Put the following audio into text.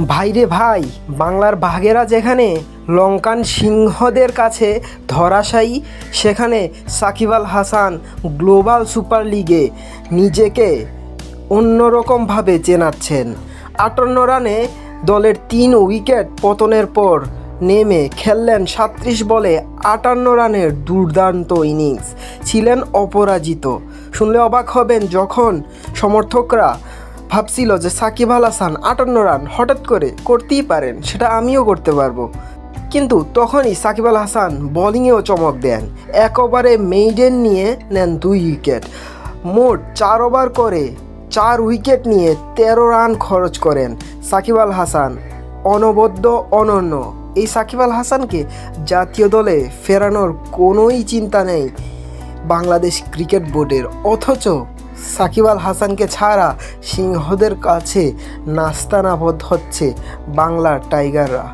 ভাইরে ভাই, বাংলার বাঘেরা যেখানে, লঙ্কান সিংহদের কাছে ধরাশায়ী, সেখানে সাকিব আল হাসান গ্লোবাল সুপার লিগে নিজেকে অন্যরকমভাবে চেনাচ্ছেন। আটান্ন রানে দলের তিন উইকেট পতনের পর নেমে খেললেন সাত্রিশ বলে আটান্ন রানের দুর্দান্ত ইনিংস। ছিলেন অপরাজিত। শুনলে অবাক হবেন যখন সমর্থকরা ভাবছিল যে সাকিব আল হাসান আটান্ন রান হঠাৎ করে করতেই পারেন, সেটা আমিও করতে পারব। কিন্তু তখনই সাকিব আল হাসান বোলিংয়েও চমক দেন। এক ওভারে মেইডেন নিয়ে নেন দুই উইকেট মোট চার ওভার করে চার উইকেট নিয়ে তেরো রান খরচ করেন সাকিব আল হাসান। অনবদ্য অনন্য। এই সাকিব আল হাসানকে জাতীয় দলে ফেরানোর কোনোই চিন্তা নেই। বাংলাদেশ ক্রিকেট বোর্ডের। অথচ সাকিব আল হাসানকে ছাড়া সিংহদের কাছে নাস্তানাবোধ হচ্ছে বাংলার টাইগাররা।